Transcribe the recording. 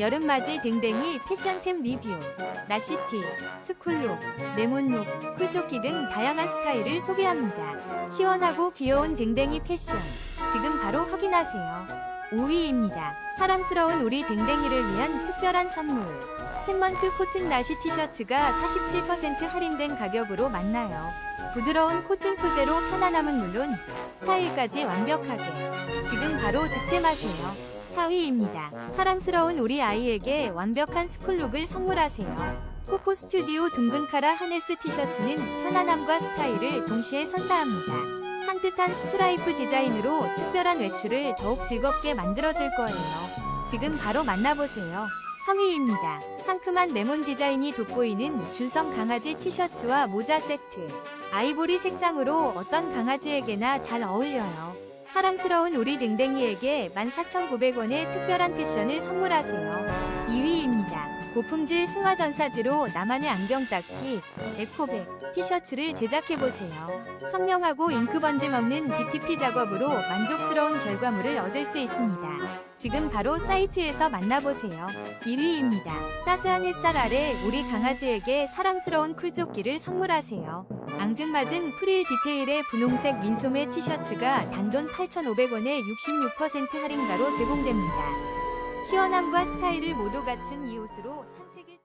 여름맞이 댕댕이 패션템 리뷰 나시티, 스쿨룩, 레몬룩, 쿨조끼 등 다양한 스타일을 소개합니다. 시원하고 귀여운 댕댕이 패션 지금 바로 확인하세요. 5위입니다. 사랑스러운 우리 댕댕이를 위한 특별한 선물 팬먼트 코튼 나시 티셔츠가 47% 할인된 가격으로 만나요. 부드러운 코튼 소재로 편안함은 물론 스타일까지 완벽하게 지금 바로 득템하세요. 4위입니다. 사랑스러운 우리 아이에게 완벽한 스쿨룩을 선물하세요. 코코 스튜디오 둥근 카라 하네스 티셔츠는 편안함과 스타일을 동시에 선사합니다. 산뜻한 스트라이프 디자인으로 특별한 외출을 더욱 즐겁게 만들어줄 거예요. 지금 바로 만나보세요. 3위입니다. 상큼한 레몬 디자인이 돋보이는 준성 강아지 티셔츠와 모자 세트. 아이보리 색상으로 어떤 강아지에게나 잘 어울려요. 사랑스러운 우리 댕댕이에게 14,900원의 특별한 패션을 선물하세요. 2위입니다. 고품질 승화전사지로 나만의 안경 닦기 에코백 티셔츠를 제작해보세요. 선명하고 잉크 번짐 없는 DTP 작업으로 만족스러운 결과물을 얻을 수 있습니다. 지금 바로 사이트에서 만나보세요. 1위입니다. 따스한 햇살 아래 우리 강아지에게 사랑스러운 쿨조끼를 선물하세요. 앙증맞은 프릴 디테일의 분홍색 민소매 티셔츠가 단돈 8,500원에 66% 할인가로 제공됩니다. 시원함과 스타일을 모두 갖춘 이 옷으로 산책을